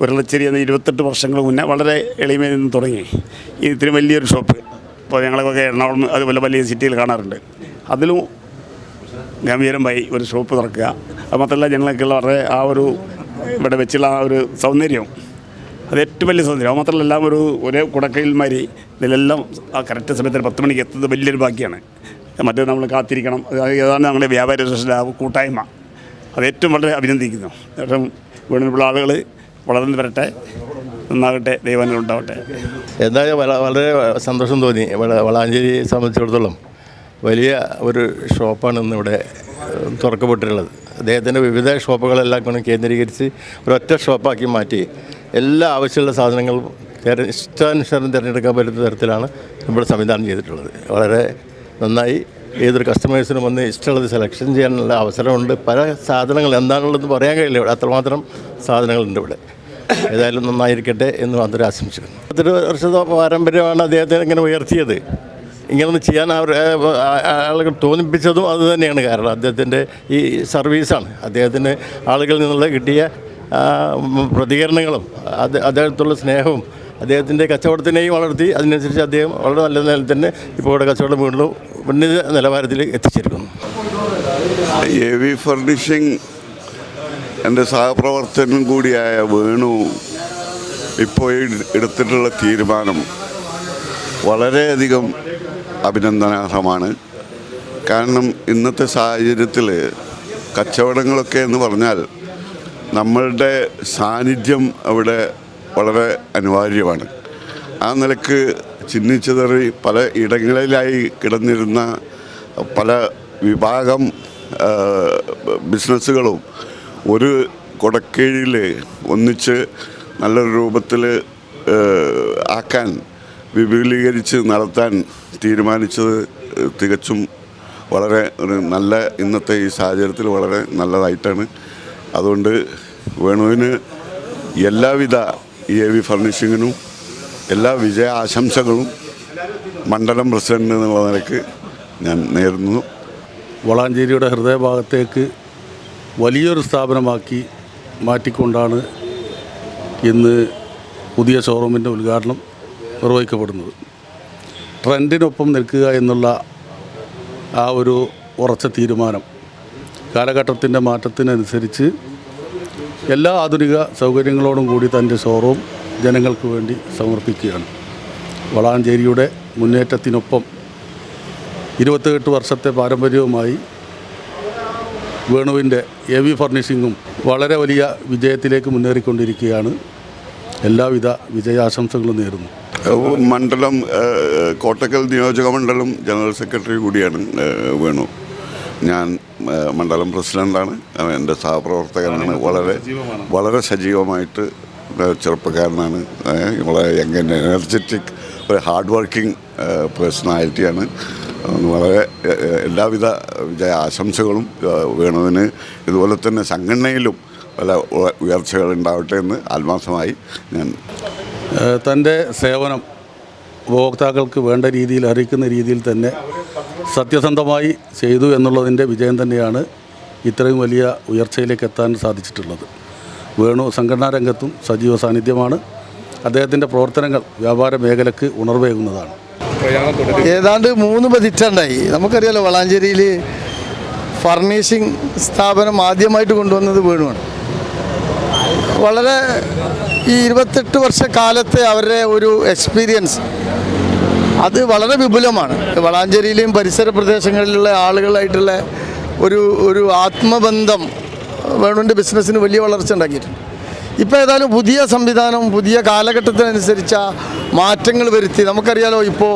ഉരുളച്ചേരി എന്ന ഇരുപത്തെട്ട് വർഷങ്ങൾ മുന്നേ വളരെ എളിമയിൽ നിന്ന് തുടങ്ങി. ഇത്തിരി വലിയൊരു ഷോപ്പ്. ഇപ്പോൾ ഞങ്ങളൊക്കെ എറണാകുളം അതുപോലെ വലിയ സിറ്റിയിൽ കാണാറുണ്ട്. അതിലും ഗംഭീരമായി ഒരു ഷോപ്പ് തുറക്കുക. അത് മാത്രമല്ല ഞങ്ങളൊക്കെയുള്ള വളരെ ആ ഒരു ഇവിടെ വെച്ചുള്ള ആ ഒരു സൗന്ദര്യം. അത് ഏറ്റവും വലിയ സൗന്ദര്യം. അത് മാത്രമല്ല എല്ലാം ഒരു ഒരേ കുടക്കയിൽമാരി ഇതിലെല്ലാം ആ കറക്റ്റ് സമയത്തിന് പത്ത് മണിക്ക് എത്തുന്നത് വലിയൊരു ഭാഗ്യമാണ്. മറ്റേ നമ്മൾ കാത്തിരിക്കണം. ഏതാണ് ഞങ്ങളുടെ വ്യാപാര ആ കൂട്ടായ്മ. അത് ഏറ്റവും വളരെ അഭിനന്ദിക്കുന്നു. കാരണം ഉള്ള ആളുകൾ വളർന്നു വരട്ടെ. നന്നാകട്ടെ. ദൈവങ്ങൾ ഉണ്ടാവട്ടെ. എന്തായാലും വള- വളരെ സന്തോഷം തോന്നി. വളാഞ്ചേരി സംബന്ധിച്ചിടത്തോളം വലിയ ഒരു ഷോപ്പാണ് ഇന്നിവിടെ തുറക്കപ്പെട്ടിട്ടുള്ളത്. അദ്ദേഹത്തിന്റെ വിവിധ ഷോപ്പുകളെല്ലാം കൊണ്ട് കേന്ദ്രീകരിച്ച് ഒരൊറ്റ ഷോപ്പാക്കി മാറ്റി എല്ലാ ആവശ്യമുള്ള സാധനങ്ങളും ഇഷ്ടാനുസരണം തിരഞ്ഞെടുക്കാൻ പറ്റുന്ന തരത്തിലാണ് നമ്മൾ സംവിധാനം ചെയ്തിട്ടുള്ളത്. വളരെ നന്നായി ഏതൊരു കസ്റ്റമേഴ്സിനും വന്ന് ഇഷ്ടമുള്ളത് സെലക്ഷൻ ചെയ്യാനുള്ള അവസരമുണ്ട്. പല സാധനങ്ങൾ എന്താണുള്ളതെന്ന് പറയാൻ കഴിയില്ല ഇവിടെ. അത്രമാത്രം സാധനങ്ങളുണ്ട് ഇവിടെ. ഏതായാലും നന്നായിരിക്കട്ടെ എന്ന് മാത്രം ആശംസിക്കുന്നു. പത്തൊരു വർഷത്തെ പാരമ്പര്യമാണ് അദ്ദേഹത്തെ ഇങ്ങനെ ഉയർത്തിയത്. ഇങ്ങനൊന്ന് ചെയ്യാൻ അവർ ആളുകൾ തോന്നിപ്പിച്ചതും അത് തന്നെയാണ് കാരണം അദ്ദേഹത്തിന്റെ ഈ സർവീസാണ്. അദ്ദേഹത്തിന് ആളുകളിൽ നിന്നുള്ള കിട്ടിയ പ്രതികരണങ്ങളും അത് അദ്ദേഹത്തുള്ള സ്നേഹവും അദ്ദേഹത്തിന്റെ കച്ചവടത്തിനെയും വളർത്തി അതിനനുസരിച്ച് അദ്ദേഹം വളരെ നല്ല നില തന്നെ ഇപ്പോൾ ഇവിടെ കച്ചവടം വീണ്ടും ഉന്നത നിലവാരത്തിൽ എത്തിച്ചിരിക്കുന്നു എ വി ഫർണിഷിംഗ് എന്റെ സഹപ്രവർത്തകനും കൂടിയായ വേണു ഇപ്പോൾ എടുത്തിട്ടുള്ള തീരുമാനം വളരെയധികം അഭിനന്ദനാർഹമാണ്. കാരണം ഇന്നത്തെ സാഹചര്യത്തിൽ കച്ചവടങ്ങളൊക്കെ എന്ന് പറഞ്ഞാൽ നമ്മളുടെ സാന്നിധ്യം അവിടെ വളരെ അനിവാര്യമാണ്. ആ നിലയ്ക്ക് ചിഹ്നിച്ചതറി പല ഇടങ്ങളിലായി കിടന്നിരുന്ന പല വിഭാഗം ബിസിനസ്സുകളും ഒരു കൊടക്കീഴിൽ ഒന്നിച്ച് നല്ലൊരു രൂപത്തിൽ ആക്കാൻ വിപുലീകരിച്ച് നടത്താൻ തീരുമാനിച്ചത് തികച്ചും വളരെ ഒരു നല്ല ഇന്നത്തെ ഈ സാഹചര്യത്തിൽ വളരെ നല്ലതായിട്ടാണ്. അതുകൊണ്ട് വേണുവിന് എല്ലാവിധ ഇ എ വി ഫർണിഷിങ്ങിനും എല്ലാ വിജയ ആശംസകളും മണ്ഡലം പ്രസിഡന്റ് എന്നുള്ള നിലയ്ക്ക് ഞാൻ നേരുന്നു. വളാഞ്ചേരിയുടെ ഹൃദയഭാഗത്തേക്ക് വലിയൊരു സ്ഥാപനമാക്കി മാറ്റിക്കൊണ്ടാണ് ഇന്ന് പുതിയ ഷോറൂമിന്റെ ഉദ്ഘാടനം നിർവഹിക്കപ്പെടുന്നത്. ട്രെൻഡിനൊപ്പം നിൽക്കുക എന്നുള്ള ആ ഒരു ഉറച്ച തീരുമാനം കാലഘട്ടത്തിന്റെ മാറ്റത്തിനനുസരിച്ച് എല്ലാ ആധുനിക സൗകര്യങ്ങളോടും കൂടി തന്റെ ഷോറൂം ജനങ്ങൾക്ക് വേണ്ടി സമർപ്പിക്കുകയാണ്. വളാഞ്ചേരിയുടെ മുന്നേറ്റത്തിനൊപ്പം ഇരുപത്തെട്ട് വർഷത്തെ പാരമ്പര്യവുമായി വേണുവിന്റെ എ വി ഫർണിഷിങ്ങും വളരെ വലിയ വിജയത്തിലേക്ക് മുന്നേറിക്കൊണ്ടിരിക്കുകയാണ്. എല്ലാവിധ വിജയാശംസകളും നേരുന്നു. മണ്ഡലം കോട്ടക്കൽ നിയോജക മണ്ഡലം ജനറൽ സെക്രട്ടറി കൂടിയാണ് വേണു. ഞാൻ മണ്ഡലം പ്രസിഡന്റാണ് എന്റെ സഹപ്രവർത്തകനാണ്. വളരെ വളരെ സജീവമായിട്ട് ചെറുപ്പക്കാരനാണ്. വളരെ യങ് എനർജറ്റിക് ഒരു ഹാർഡ് വർക്കിംഗ് പേഴ്സണാലിറ്റിയാണ്. വളരെ എല്ലാവിധ വിജയ ആശംസകളും വേണുവിന് ഇതുപോലെ തന്നെ സംഘടനയിലും പല ഉയർച്ചകൾ ഉണ്ടാവട്ടെ എന്ന് ആത്മാർത്ഥമായി ഞാൻ തന്റെ സേവനം ഉപഭോക്താക്കൾക്ക് വേണ്ട രീതിയിൽ അറിയിക്കുന്ന രീതിയിൽ തന്നെ സത്യസന്ധമായി ചെയ്തു എന്നുള്ളതിന്റെ വിജയം തന്നെയാണ് ഇത്രയും വലിയ ഉയർച്ചയിലേക്ക് എത്താൻ സാധിച്ചിട്ടുള്ളത്. വേണു സംഘടനാ രംഗത്തും സജീവ സാന്നിധ്യമാണ്. അദ്ദേഹത്തിന്റെ പ്രവർത്തനങ്ങൾ വ്യാപാര മേഖലയ്ക്ക് ഉണർവേകുന്നതാണ്. ഏതാണ്ട് മൂന്ന് പതിറ്റാണ്ടായി നമുക്കറിയാലോ വളാഞ്ചേരിയിൽ ഫർണിഷിംഗ് സ്ഥാപനം ആദ്യമായിട്ട് കൊണ്ടുവന്നത് വേണുവാണ്. വളരെ ഈ ഇരുപത്തെട്ട് വർഷ കാലത്തെ അവരുടെ ഒരു എക്സ്പീരിയൻസ് അത് വളരെ വിപുലമാണ്. വളാഞ്ചേരിയിലെയും പരിസര പ്രദേശങ്ങളിലുള്ള ആളുകളായിട്ടുള്ള ഒരു ഒരു ആത്മബന്ധം വേണുവിന്റെ ബിസിനസ്സിന് വലിയ വളർച്ച ഉണ്ടാക്കിയിട്ടുണ്ട്. ഇപ്പോൾ ഏതായാലും പുതിയ സംവിധാനം പുതിയ കാലഘട്ടത്തിനനുസരിച്ച മാറ്റങ്ങൾ വരുത്തി. നമുക്കറിയാലോ ഇപ്പോൾ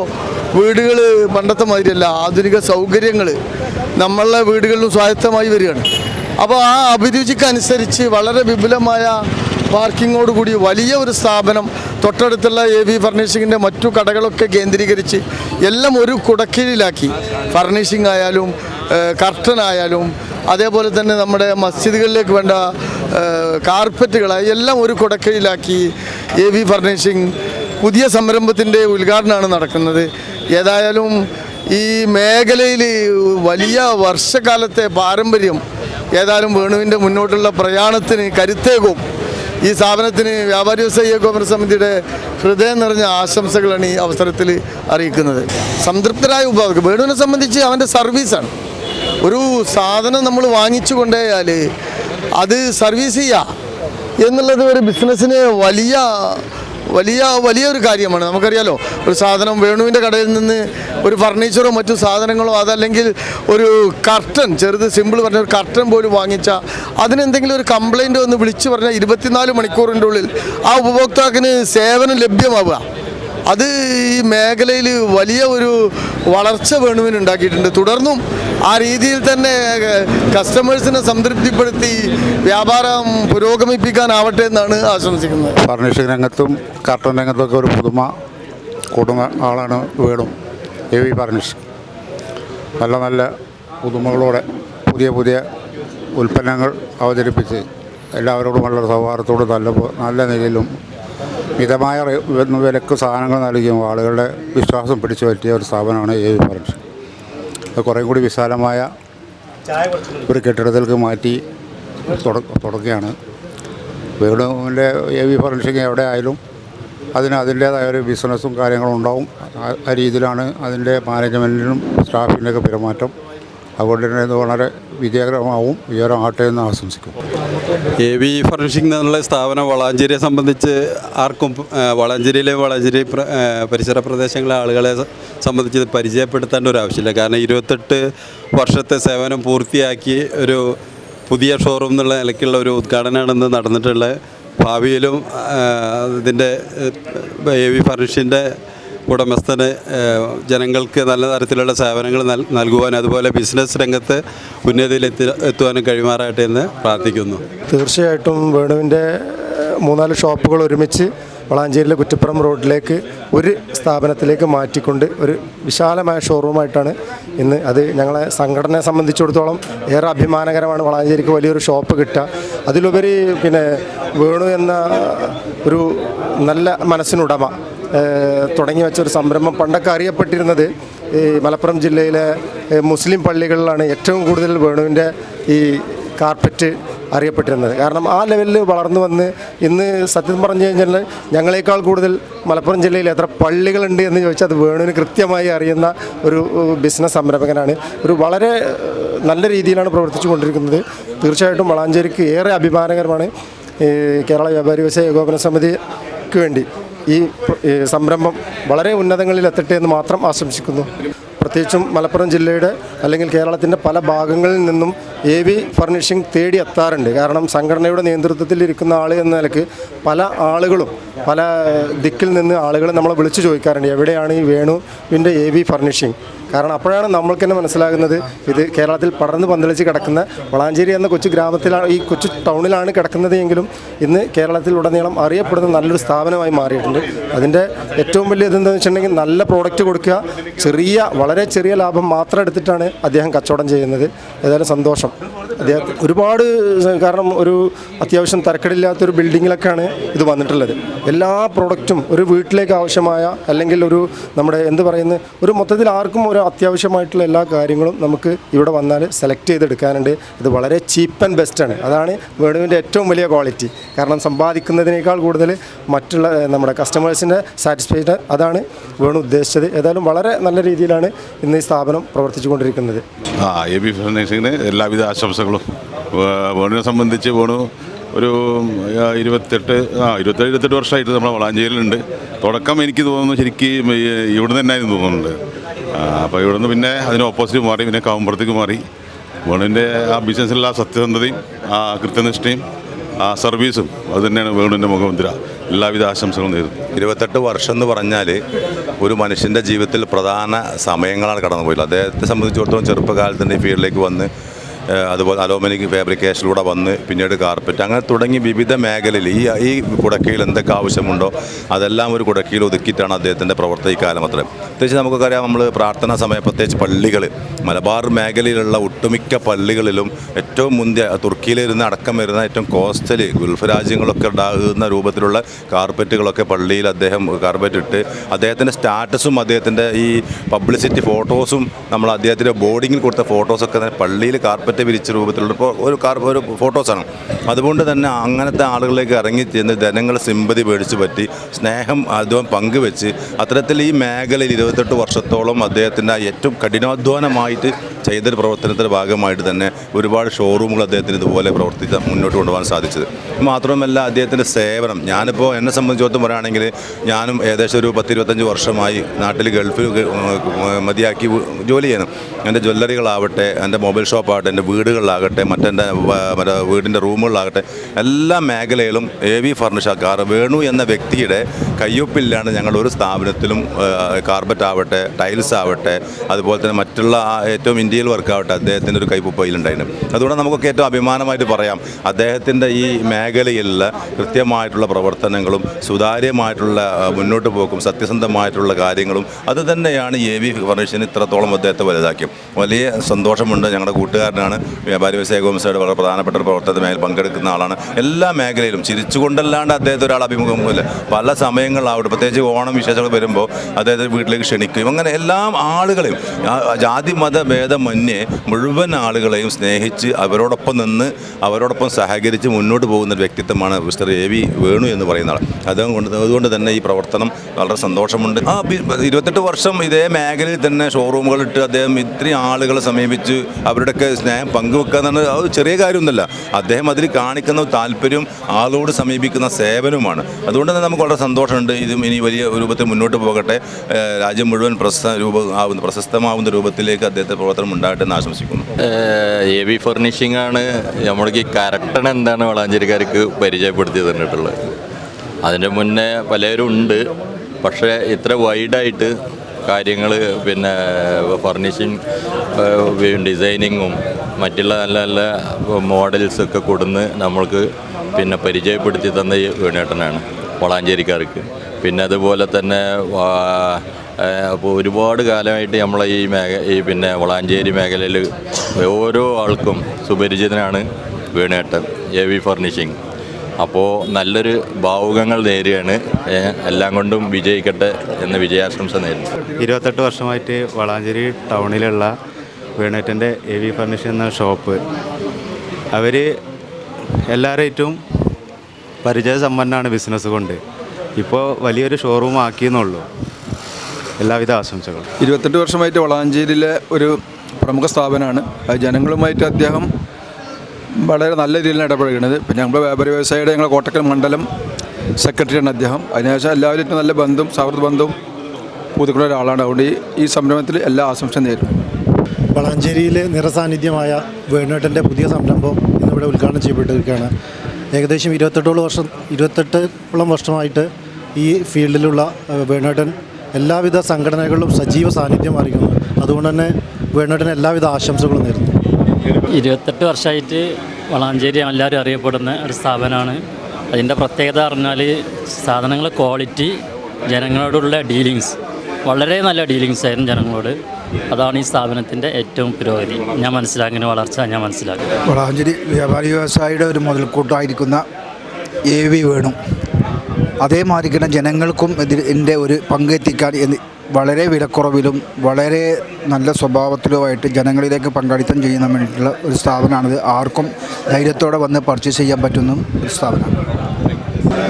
വീടുകൾ പണ്ടത്തെ മാതിരിയല്ല. ആധുനിക സൗകര്യങ്ങൾ നമ്മളുടെ വീടുകളിലും സ്വായത്തമായി വരികയാണ്. അപ്പോൾ ആ അഭിരുചിക്കനുസരിച്ച് വളരെ വിപുലമായ പാർക്കിങ്ങോട് കൂടി വലിയ ഒരു സ്ഥാപനം തൊട്ടടുത്തുള്ള എ വി ഫർണിഷിങ്ങിന്റെ മറ്റു കടകളൊക്കെ കേന്ദ്രീകരിച്ച് എല്ലാം ഒരു കുടക്കീഴിലാക്കി. ഫർണിഷിംഗ് ആയാലും കർട്ടൻ ആയാലും അതേപോലെ തന്നെ നമ്മുടെ മസ്ജിദുകളിലേക്ക് വേണ്ട കാർപ്പറ്റുകളായി എല്ലാം ഒരു കുടക്കയിലാക്കി എ വി ഫർണിഷിംഗ് പുതിയ സംരംഭത്തിന്റെ ഉദ്ഘാടനമാണ് നടക്കുന്നത്. ഏതായാലും ഈ മേഖലയിൽ വലിയ വർഷകാലത്തെ പാരമ്പര്യം ഏതായാലും വേണുവിന്റെ മുന്നോട്ടുള്ള പ്രയാണത്തിന് കരുത്തേകും. ഈ സ്ഥാപനത്തിന് വ്യാപാരി വ്യവസായ ഏകോപന സമിതിയുടെ ഹൃദയം നിറഞ്ഞ ആശംസകളാണ് ഈ അവസരത്തിൽ അറിയിക്കുന്നത്. സംതൃപ്തരായ ഉപഭോക്തൃ വേണുവിനെ സംബന്ധിച്ച് അവന്റെ സർവീസാണ്. ഒരു സാധനം നമ്മൾ വാങ്ങിച്ചു കൊണ്ടുപോയാൽ അത് സർവീസ് ചെയ്യുക എന്നുള്ളത് ഒരു ബിസിനസ്സിന് വലിയ വലിയ വലിയൊരു കാര്യമാണ്. നമുക്കറിയാലോ ഒരു സാധനം വേണുവിന്റെ കടയിൽ നിന്ന് ഒരു ഫർണിച്ചറോ മറ്റു സാധനങ്ങളോ അതല്ലെങ്കിൽ ഒരു കർട്ടൻ ചെറുത് സിമ്പിൾ പറഞ്ഞ ഒരു കർട്ടൻ പോലും വാങ്ങിച്ചാൽ അതിനെന്തെങ്കിലും ഒരു കംപ്ലൈന്റ് ഒന്ന് വിളിച്ചു പറഞ്ഞാൽ ഇരുപത്തിനാല് മണിക്കൂറിന്റെ ഉള്ളിൽ ആ ഉപഭോക്താക്കിന് സേവനം ലഭ്യമാവുക. അത് ഈ മേഖലയിൽ വലിയ ഒരു വളർച്ച വേണുവിന് ഉണ്ടാക്കിയിട്ടുണ്ട് തുടർന്നും ആ രീതിയിൽ തന്നെ കസ്റ്റമേഴ്സിനെ സംതൃപ്തിപ്പെടുത്തി വ്യാപാരം പുരോഗമിപ്പിക്കാനാവട്ടെ എന്നാണ് ആശംസിക്കുന്നത്. ഫർണിഷിംഗ് രംഗത്തും കാർട്ടൂൺ രംഗത്തൊക്കെ ഒരു പുതുമ കൂടുന്ന ആളാണ് വേണു എ വി ഫർണിഷ് നല്ല നല്ല പുതുമകളോടെ പുതിയ പുതിയ ഉൽപ്പന്നങ്ങൾ അവതരിപ്പിച്ച് എല്ലാവരോടും വളരെ സൗഹാർദ്ദത്തോടും നല്ല നല്ല നിലയിലും മിതമായ വിലക്ക് സാധനങ്ങൾ നൽകിയും ആളുകളുടെ വിശ്വാസം പിടിച്ചു പറ്റിയ ഒരു സ്ഥാപനമാണ് എ വി ഫർണിഷ് അത് കുറേ കൂടി വിശാലമായ ഒരു കെട്ടിടത്തിലേക്ക് മാറ്റി തുടക്കുകയാണ്. വേണുവിന്റെ എ വി ഫർണിഷിങ് എവിടെ ആയാലും അതിന് അതിന്റേതായ ഒരു ബിസിനസ്സും കാര്യങ്ങളും ഉണ്ടാവും. ആ രീതിയിലാണ് അതിന്റെ മാനേജ്മെന്റിനും സ്റ്റാഫിന്റെയൊക്കെ പെരുമാറ്റം. അതുകൊണ്ട് തന്നെ ഇത് വളരെ വിജയകരമാവും. വിജയകരമാകട്ടെ എന്ന് ആശംസിക്കും എ വി ഫർണിഷിംഗ് എന്നുള്ള സ്ഥാപനം വളാഞ്ചേരിയെ സംബന്ധിച്ച് ആർക്കും വളാഞ്ചേരിയിലെ വളാഞ്ചേരി പരിസര പ്രദേശങ്ങളിലെ ആളുകളെ സംബന്ധിച്ച് പരിചയപ്പെടുത്തേണ്ട ഒരു ആവശ്യമില്ല. കാരണം ഇരുപത്തെട്ട് വർഷത്തെ സേവനം പൂർത്തിയാക്കി ഒരു പുതിയ ഷോറൂം എന്നുള്ള നിലയ്ക്കുള്ള ഒരു ഉദ്ഘാടനമാണ് ഇന്ന് നടന്നിട്ടുള്ളത്. ഭാവിയിലും ഇതിന്റെ എ വി ഫർണിഷിന്റെ ഉടമസ്ഥന് ജനങ്ങൾക്ക് നല്ല തരത്തിലുള്ള സേവനങ്ങൾ നൽ- നൽകുവാനും അതുപോലെ ബിസിനസ് രംഗത്ത് ഉന്നതിയിൽ എത്തി എത്തുവാനും കഴിയുമാറാകട്ടെ എന്ന് പ്രാർത്ഥിക്കുന്നു. തീർച്ചയായിട്ടും വേണുവിന്റെ മൂന്നാൽ ഷോപ്പുകൾ ഒരുമിച്ച് വളാഞ്ചേരിയിലെ കുറ്റിപ്പുറം റോഡിലേക്ക് ഒരു സ്ഥാപനത്തിലേക്ക് മാറ്റിക്കൊണ്ട് ഒരു വിശാലമായ ഷോറൂമായിട്ടാണ് ഇന്ന് അത് ഞങ്ങളെ സംഘടനയെ സംബന്ധിച്ചിടത്തോളം ഏറെ അഭിമാനകരമാണ് വളാഞ്ചേരിക്ക് വലിയൊരു ഷോപ്പ് കിട്ടുക. അതിലുപരി പിന്നെ വേണു എന്ന ഒരു നല്ല മനസ്സിനുടമ തുടങ്ങി വെച്ച ഒരു സംരംഭം. പണ്ടൊക്കെ അറിയപ്പെട്ടിരുന്നത് ഈ മലപ്പുറം ജില്ലയിലെ മുസ്ലിം പള്ളികളിലാണ് ഏറ്റവും കൂടുതൽ വേണുവിന്റെ ഈ കാർപ്പറ്റ് അറിയപ്പെട്ടിരുന്നത്. കാരണം ആ ലെവലിൽ വളർന്നു വന്ന് ഇന്ന് സത്യം പറഞ്ഞു കഴിഞ്ഞാൽ ഞങ്ങളെക്കാൾ കൂടുതൽ മലപ്പുറം ജില്ലയിൽ എത്ര പള്ളികളുണ്ട് എന്ന് ചോദിച്ചാൽ അത് വേണുവിന് കൃത്യമായി അറിയുന്ന ഒരു ബിസിനസ് സംരംഭകനാണ്. ഒരു വളരെ നല്ല രീതിയിലാണ് പ്രവർത്തിച്ചു കൊണ്ടിരിക്കുന്നത്. തീർച്ചയായിട്ടും വളാഞ്ചേരിക്ക് ഏറെ അഭിമാനകരമാണ് കേരള വ്യാപാരി വ്യവസായ ഏകോപന സമിതിക്ക് വേണ്ടി. ഈ സംരംഭം വളരെ ഉന്നതങ്ങളിൽ എത്തട്ടെ എന്ന് മാത്രം ആശംസിക്കുന്നു. പ്രത്യേകിച്ചും മലപ്പുറം ജില്ലയുടെ അല്ലെങ്കിൽ കേരളത്തിന്റെ പല ഭാഗങ്ങളിൽ നിന്നും എ വി ഫർണിഷിംഗ് തേടി എത്താറുണ്ട്. കാരണം സംഘടനയുടെ നേതൃത്വത്തിൽ ഇരിക്കുന്ന ആൾ എന്ന നിലയ്ക്ക് പല ആളുകളും പല ദിക്കിൽ നിന്ന് ആളുകൾ നമ്മളെ വിളിച്ചു ചോദിക്കാറുണ്ട്. എവിടെയാണ് ഈ വേണുവിന്റെ എ വി ഫർണിഷിംഗ് കാരണം അപ്പോഴാണ് നമ്മൾക്ക് തന്നെ മനസ്സിലാകുന്നത് ഇത് കേരളത്തിൽ പടർന്ന് പന്തളിച്ച് കിടക്കുന്ന വളാഞ്ചേരി എന്ന കൊച്ചു ഗ്രാമത്തിലാണ് ഈ കൊച്ചു ടൗണിലാണ് കിടക്കുന്നത് എങ്കിലും ഇന്ന് കേരളത്തിൽ ഉടനീളം അറിയപ്പെടുന്ന നല്ലൊരു സ്ഥാപനമായി മാറിയിട്ടുണ്ട്. അതിന്റെ ഏറ്റവും വലിയ ഇതെന്താണെന്ന് വെച്ചിട്ടുണ്ടെങ്കിൽ നല്ല പ്രോഡക്റ്റ് കൊടുക്കുക. ചെറിയ വളരെ ചെറിയ ലാഭം മാത്രം എടുത്തിട്ടാണ് അദ്ദേഹം കച്ചവടം ചെയ്യുന്നത്. ഏതായാലും സന്തോഷം. അദ്ദേഹം ഒരുപാട് കാരണം ഒരു അത്യാവശ്യം തരക്കേടില്ലാത്തൊരു ബിൽഡിങ്ങിലൊക്കെയാണ് ഇത് വന്നിട്ടുള്ളത്. എല്ലാ പ്രോഡക്റ്റും ഒരു വീട്ടിലേക്ക് ആവശ്യമായ അല്ലെങ്കിൽ ഒരു നമ്മുടെ എന്ത് പറയുന്നത് ഒരു മൊത്തത്തിൽ ആർക്കും ഒരു അത്യാവശ്യമായിട്ടുള്ള എല്ലാ കാര്യങ്ങളും നമുക്ക് ഇവിടെ വന്നാൽ സെലക്ട് ചെയ്തെടുക്കാനുണ്ട്. ഇത് വളരെ ചീപ്പ് ആൻഡ് ബെസ്റ്റാണ് അതാണ് വേണുവിന്റെ ഏറ്റവും വലിയ ക്വാളിറ്റി കാരണം സമ്പാദിക്കുന്നതിനേക്കാൾ കൂടുതൽ മറ്റുള്ള നമ്മുടെ കസ്റ്റമേഴ്സിന്റെ സാറ്റിസ്ഫൈഡ് അതാണ് വേണു ഉദ്ദേശിച്ചത്. ഏതായാലും വളരെ നല്ല രീതിയിലാണ് ഇന്ന് ഈ സ്ഥാപനം പ്രവർത്തിച്ചുകൊണ്ടിരിക്കുന്നത്. ആ എ ബി ഫർണിഷിങ്ങിന് എല്ലാവിധ ആശംസകളും. വേണുവിനെ സംബന്ധിച്ച് വേണു ഒരു ഇരുപത്തെട്ട് ആ ഇരുപത്തേഴ് ഇരുപത്തെട്ട് വർഷമായിട്ട് നമ്മുടെ വളാഞ്ചേരിയിലുണ്ട്. തുടക്കം എനിക്ക് തോന്നുന്നു ശരിക്കും ഇവിടെ തന്നെ തോന്നുന്നുണ്ട്. അപ്പോൾ ഇവിടുന്ന് പിന്നെ അതിന് ഓപ്പോസിറ്റ് മാറി പിന്നെ കാവുമ്പുറത്തേക്ക് മാറി. വേണുവിന്റെ ആ ബിസിനസ്സിലുള്ള ആ സത്യസന്ധതയും ആ കൃത്യനിഷ്ഠയും ആ സർവീസും അതുതന്നെയാണ് വേണുവിന്റെ മുഖമുദ്ര. എല്ലാവിധ ആശംസകളും നേരുന്നു. ഇരുപത്തെട്ട് വർഷം എന്ന് പറഞ്ഞാൽ ഒരു മനുഷ്യന്റെ ജീവിതത്തിൽ പ്രധാന സമയങ്ങളാണ് കടന്നു പോയത് അദ്ദേഹത്തെ സംബന്ധിച്ചിടത്തോളം ചെറുപ്പകാലത്തിന്റെ ഫീൽഡിലേക്ക് വന്ന് അതുപോലെ അലോമിനിക് ഫാബ്രിക്കേഷനിലൂടെ വന്ന് പിന്നീട് കാർപ്പറ്റ് അങ്ങനെ തുടങ്ങി വിവിധ മേഖലയിൽ ഈ ഈ കുടക്കയിൽ എന്തൊക്കെ ആവശ്യമുണ്ടോ അതെല്ലാം ഒരു കുടക്കയിൽ ഒതുക്കിയിട്ടാണ് അദ്ദേഹത്തിന്റെ പ്രവർത്തന കാലം അത്രയും. പ്രത്യേകിച്ച് നമുക്കറിയാം നമ്മൾ പ്രാർത്ഥനാ സമയം പ്രത്യേകിച്ച് പള്ളികൾ മലബാർ മേഖലയിലുള്ള ഒട്ടുമിക്ക പള്ളികളിലും ഏറ്റവും മുന്തിയ തുർക്കിയിലിരുന്ന് അടക്കം വരുന്ന ഏറ്റവും കോസ്റ്റലി ഗൾഫ് രാജ്യങ്ങളൊക്കെ ഉണ്ടാകുന്ന രൂപത്തിലുള്ള കാർപ്പറ്റുകളൊക്കെ പള്ളിയിൽ അദ്ദേഹം കാർപ്പറ്റ് ഇട്ട് അദ്ദേഹത്തിന്റെ സ്റ്റാറ്റസും അദ്ദേഹത്തിന്റെ ഈ പബ്ലിസിറ്റി ഫോട്ടോസും നമ്മൾ അദ്ദേഹത്തിന്റെ ബോർഡിങ്ങിൽ കൊടുത്ത ഫോട്ടോസൊക്കെ പള്ളിയിൽ കാർപ്പറ്റ് കാർപ്പറ്റ് വിരിച്ച രൂപത്തിലുള്ള ഇപ്പോൾ ഒരു കാർ ഒരു ഫോട്ടോസാണ് അതുകൊണ്ട് തന്നെ അങ്ങനത്തെ ആളുകളിലേക്ക് ഇറങ്ങി ചെന്ന് ജനങ്ങൾ സിമ്പതി മേടിച്ച് പറ്റി സ്നേഹം അദ്ദേഹം പങ്കുവെച്ച് അത്തരത്തിൽ ഈ മേഖലയിൽ ഇരുപത്തെട്ട് വർഷത്തോളം അദ്ദേഹത്തിന്റെ ഏറ്റവും കഠിനാധ്വാനമായിട്ട് ചെയ്തൊരു പ്രവർത്തനത്തിന്റെ ഭാഗമായിട്ട് തന്നെ ഒരുപാട് ഷോറൂമുകൾ അദ്ദേഹത്തിന് ഇതുപോലെ പ്രവർത്തിച്ച് മുന്നോട്ട് കൊണ്ടുപോകാൻ സാധിച്ചത്. മാത്രമല്ല അദ്ദേഹത്തിന്റെ സേവനം. ഞാനിപ്പോൾ എന്നെ സംബന്ധിച്ചിടത്തോളം പറയുകയാണെങ്കിൽ ഞാനും ഏകദേശം ഒരു പത്തിരുപത്തഞ്ച് വർഷമായി നാട്ടിൽ ഗൾഫിൽ മതിയാക്കി ജോലി ചെയ്യണം. എന്റെ ജ്വല്ലറികളാവട്ടെ എന്റെ മൊബൈൽ ഷോപ്പ് എന്റെ വീടുകളിലാകട്ടെ മറ്റെന്റെ മറ്റേ വീടിന്റെ റൂമുകളിലാകട്ടെ എല്ലാ മേഖലയിലും എ വി ഫർണിഷക്കാർ വേണു എന്ന വ്യക്തിയുടെ കയ്യൊപ്പില്ലാണ്ട് ഞങ്ങൾ ഒരു സ്ഥാപനത്തിലും കാർബറ്റ് ആവട്ടെ ടൈൽസ് ആവട്ടെ അതുപോലെ തന്നെ മറ്റുള്ള ഏറ്റവും ഇന്ത്യയിൽ വർക്കാവട്ടെ അദ്ദേഹത്തിന്റെ ഒരു കൈപ്പയിലുണ്ടായിരുന്നു അതുകൊണ്ട് നമുക്കൊക്കെ ഏറ്റവും അഭിമാനമായിട്ട് പറയാം അദ്ദേഹത്തിന്റെ ഈ മേഖലയിലുള്ള കൃത്യമായിട്ടുള്ള പ്രവർത്തനങ്ങളും സുതാര്യമായിട്ടുള്ള മുന്നോട്ട് പോക്കും സത്യസന്ധമായിട്ടുള്ള കാര്യങ്ങളും അതുതന്നെയാണ് എ വി ഫർണിഷന് ഇത്രത്തോളം അദ്ദേഹത്തെ വലുതാക്കിയത്. വലിയ സന്തോഷമുണ്ട് ഞങ്ങളുടെ കൂട്ടുകാരനാണ് വ്യാപാരി വ്യവസായ കോമസയുടെ വളരെ പ്രധാനപ്പെട്ട ഒരു പ്രവർത്തന മേഖല പങ്കെടുക്കുന്ന ആളാണ്. എല്ലാ മേഖലയിലും ചിരിച്ചുകൊണ്ടല്ലാണ്ട് അദ്ദേഹത്തെ ഒരാൾ അഭിമുഖം അഭിമുഖമില്ല പല സമയങ്ങളിലാവട്ടെ പ്രത്യേകിച്ച് ഓണം വിശേഷങ്ങൾ വരുമ്പോൾ അദ്ദേഹത്തെ വീട്ടിലേക്ക് ക്ഷണിക്കുകയും അങ്ങനെ എല്ലാ ആളുകളെയും ജാതി മത ഭേദമന്യേ മുഴുവൻ ആളുകളെയും സ്നേഹിച്ച് അവരോടൊപ്പം നിന്ന് അവരോടൊപ്പം സഹകരിച്ച് മുന്നോട്ട് പോകുന്ന ഒരു വ്യക്തിത്വമാണ് മിസ്റ്റർ എ വി വേണു എന്ന് പറയുന്ന ആൾ. അതുകൊണ്ട് അതുകൊണ്ട് തന്നെ ഈ പ്രവർത്തനം വളരെ സന്തോഷമുണ്ട്. ആ ഇരുപത്തെട്ട് വർഷം ഇതേ മേഖലയിൽ തന്നെ ഷോറൂമുകളിട്ട് അദ്ദേഹം ഇത്രയും ആളുകളെ സമീപിച്ച് അവരുടെയൊക്കെ സ്നേഹം പങ്കുവെക്കുക എന്ന് അത് ചെറിയ കാര്യമൊന്നുമല്ല. അദ്ദേഹം അതിൽ കാണിക്കുന്ന താല്പര്യം ആളോട് സമീപിക്കുന്ന സേവനവുമാണ്. അതുകൊണ്ട് തന്നെ നമുക്ക് വളരെ സന്തോഷമുണ്ട്. ഇതും ഇനി വലിയ രൂപത്തിൽ മുന്നോട്ട് പോകട്ടെ. രാജ്യം മുഴുവൻ പ്രശസ്ത രൂപ ആവുന്ന പ്രശസ്തമാവുന്ന രൂപത്തിലേക്ക് അദ്ദേഹത്തെ പ്രവർത്തനം ഉണ്ടാകട്ടെ എന്ന് ആശംസിക്കുന്നു. എ വി ഫർണിഷിംഗ് ആണ് നമ്മൾക്ക് ഈ കരട്ടൻ എന്താണ് വളാഞ്ചേരിക്കാർക്ക് പരിചയപ്പെടുത്തി തന്നിട്ടുള്ളത് അതിന്റെ മുന്നേ പലരും ഉണ്ട്. പക്ഷേ ഇത്ര വൈഡായിട്ട് കാര്യങ്ങൾ പിന്നെ ഫർണിഷിങ് ഡിസൈനിങ്ങും മറ്റുള്ള നല്ല നല്ല മോഡൽസൊക്കെ കൊടുന്ന് നമ്മൾക്ക് പിന്നെ പരിചയപ്പെടുത്തി തന്ന വേണേട്ടനാണ് വളാഞ്ചേരിക്കാർക്ക്. പിന്നെ അതുപോലെ തന്നെ അപ്പോൾ ഒരുപാട് കാലമായിട്ട് നമ്മൾ ഈ മേഖ ഈ പിന്നെ വളാഞ്ചേരി മേഖലയിൽ ഓരോ ആൾക്കും സുപരിചിതനാണ് വേണേട്ടൻ എ വി ഫർണിഷിങ് അപ്പോൾ നല്ലൊരു ഭാവുകങ്ങൾ നേരുകയാണ് എല്ലാം കൊണ്ടും വിജയിക്കട്ടെ എന്ന വിജയാശംസ നേരുന്നു. ഇരുപത്തെട്ട് വർഷമായിട്ട് വളാഞ്ചേരി ടൗണിലുള്ള വീണേറ്റന്റെ എ വി ഫർണിഷ് എന്ന ഷോപ്പ് അവർ എല്ലാവരേറ്റും പരിചയസമ്പന്നമാണ് ബിസിനസ് കൊണ്ട്. ഇപ്പോൾ വലിയൊരു ഷോറൂം ആക്കിയെന്നുള്ളൂ. എല്ലാവിധ ആശംസകളും. ഇരുപത്തെട്ട് വർഷമായിട്ട് വളാഞ്ചേരിയിലെ ഒരു പ്രമുഖ സ്ഥാപനമാണ്. അത് ജനങ്ങളുമായിട്ട് അദ്ദേഹം വളരെ നല്ല രീതിയിലാണ് ഇടപഴകുന്നത്. പിന്നെ ഞങ്ങൾ വ്യാപാരി വ്യവസായിയുടെ ഞങ്ങൾ കോട്ടക്കൽ മണ്ഡലം സെക്രട്ടറിയാണ് അദ്ദേഹം. അതിനുശേഷം എല്ലാവരും നല്ല ബന്ധം സൗഹൃദ ബന്ധവും പുതുക്കുന്ന ഒരാളാണ്. അതുകൊണ്ട് ഈ സംരംഭത്തിൽ എല്ലാ ആശംസയും നേരും വളാഞ്ചേരിയിലെ നിറസാന്നിധ്യമായ വേണുവേട്ടന്റെ പുതിയ സംരംഭം ഇന്നിവിടെ ഉദ്ഘാടനം ചെയ്യപ്പെട്ടിരിക്കുകയാണ്. ഏകദേശം ഇരുപത്തെട്ടോളം വർഷം ഇരുപത്തെട്ടോളം വർഷമായിട്ട് ഈ ഫീൽഡിലുള്ള വേണുവേട്ടൻ എല്ലാവിധ സംഘടനകളിലും സജീവ സാന്നിധ്യം അറിയിക്കുന്നു അതുകൊണ്ട് തന്നെ വേണുവേട്ടന് എല്ലാവിധ ആശംസകളും നേരുന്നു. ഇരുപത്തെട്ട് വർഷമായിട്ട് വളാഞ്ചേരി എല്ലാവരും അറിയപ്പെടുന്ന ഒരു സ്ഥാപനമാണ്. അതിന്റെ പ്രത്യേകത പറഞ്ഞാൽ സാധനങ്ങൾ ക്വാളിറ്റി ജനങ്ങളോടുള്ള ഡീലിങ്സ്. വളരെ നല്ല ഡീലിങ്സ് ആയിരുന്നു ജനങ്ങളോട്. അതാണ് ഈ സ്ഥാപനത്തിന്റെ ഏറ്റവും പുരോഗതി. ഞാൻ മനസ്സിലാക്കുന്ന വളർച്ച ഞാൻ മനസ്സിലാക്കി. വളാഞ്ചേരി വ്യാപാരി വ്യവസായിയുടെ ഒരു മുതൽക്കൂട്ടായിരിക്കുന്ന എ വി വേണു. അതേമാതിരി തന്നെ ജനങ്ങൾക്കും ഇതിന്റെ ഒരു പങ്കെത്തിക്കാൻ എന്ന് വളരെ വിലക്കുറവിലും വളരെ നല്ല സ്വഭാവത്തിലുമായിട്ട് ജനങ്ങളിലേക്ക് പങ്കാളിത്തം ചെയ്യുന്ന വേണ്ടിയിട്ടുള്ള ഒരു സ്ഥാപനമാണിത്. ആർക്കും ധൈര്യത്തോടെ വന്ന് പർച്ചേസ് ചെയ്യാൻ പറ്റുന്ന ഒരു സ്ഥാപനമാണ്.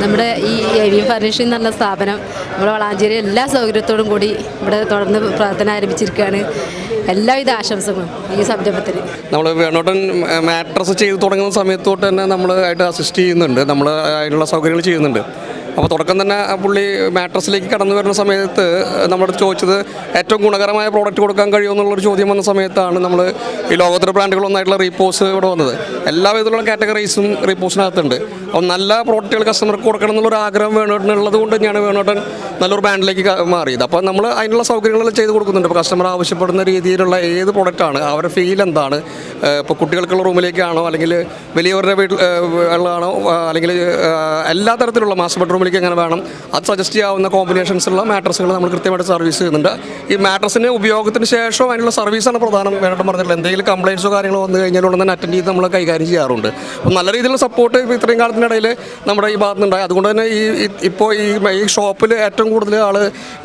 നമ്മുടെ ഈ എവി ഫർണിഷിംഗ് എന്നുള്ള സ്ഥാപനം നമ്മുടെ വളാഞ്ചേരി എല്ലാ സൗകര്യത്തോടും കൂടി ഇവിടെ തുടർന്ന് പ്രവർത്തനം ആരംഭിച്ചിരിക്കുകയാണ്. എല്ലാവിധ ആശംസകളും ഈ സംരംഭത്തിന്. നമ്മൾ വേണോട്ടൻ മാട്രസ് ചെയ്ത് തുടങ്ങുന്ന സമയത്ത് തൊട്ട് തന്നെ നമ്മൾ ആയിട്ട് അസിസ്റ്റ് ചെയ്യുന്നുണ്ട്. നമ്മൾ അതിനുള്ള സൗകര്യങ്ങൾ ചെയ്യുന്നുണ്ട്. അപ്പോൾ തുടക്കം തന്നെ പുള്ളി മാട്രസിലേക്ക് കടന്നു വരുന്ന സമയത്ത് നമ്മൾ ചോദിച്ചത് ഏറ്റവും ഗുണകരമായ പ്രോഡക്റ്റ് കൊടുക്കാൻ കഴിയുമെന്നുള്ളൊരു ചോദ്യം വന്ന സമയത്താണ് നമ്മൾ ഈ ലോകോത്തര ബ്രാൻഡുകളൊന്നായിട്ടുള്ള റീപോസ് ഇവിടെ വന്നത്. എല്ലാ വിധത്തിലുള്ള കാറ്റഗറീസും റീപോസിനകത്തുണ്ട് അപ്പോൾ നല്ല പ്രോഡക്റ്റുകൾ കസ്റ്റമർക്ക് കൊടുക്കണം എന്നുള്ളൊരു ആഗ്രഹം വേണോട്ടനുള്ളത് കൊണ്ട് തന്നെയാണ് വേണോട്ടൻ നല്ലൊരു ബ്രാൻഡിലേക്ക് മാറിയത്. അപ്പോൾ നമ്മൾ അതിനുള്ള സൗകര്യങ്ങളെല്ലാം ചെയ്ത് കൊടുക്കുന്നുണ്ട്. ഇപ്പോൾ കസ്റ്റമർ ആവശ്യപ്പെടുന്ന രീതിയിലുള്ള ഏത് പ്രോഡക്റ്റാണ് അവരുടെ ഫീൽ എന്താണ് ഇപ്പോൾ കുട്ടികൾക്കുള്ള റൂമിലേക്കാണോ അല്ലെങ്കിൽ വലിയവരുടെ വീട്ടിൽ ഉള്ളതാണോ അല്ലെങ്കിൽ എല്ലാ തരത്തിലുള്ള മാസ്റ്റർ ബെഡ്റൂമിൽ ഫാമിലിക്ക് എങ്ങനെ വേണം. അത് സജസ്റ്റ് ചെയ്യാവുന്ന കോമ്പിനേഷൻസുള്ള മാട്രസുകൾ നമ്മൾ കൃത്യമായിട്ട് സർവീസ് ചെയ്യുന്നുണ്ട്. ഈ മാട്രസിന് ഉപയോഗത്തിന് ശേഷം അതിനുള്ള സർവീസാണ് പ്രധാനം. വേണ്ടിട്ട് പറഞ്ഞിട്ടുള്ളത് എന്തെങ്കിലും കംപ്ലയിൻസോ കാര്യങ്ങളോ വന്നു കഴിഞ്ഞാൽ ഉടനെ അറ്റൻഡ് ചെയ്ത് നമ്മൾ കൈകാര്യം ചെയ്യാറുണ്ട്. അപ്പം നല്ല രീതിയിലുള്ള സപ്പോർട്ട് ഇത്രയും കാലത്തിനിടയിൽ നമ്മുടെ ഈ ഭാഗത്തുനിന്നുണ്ടായി അതുകൊണ്ട് തന്നെ ഈ ഇപ്പോൾ ഈ ഈ ഷോപ്പിൽ ഏറ്റവും കൂടുതൽ ആൾ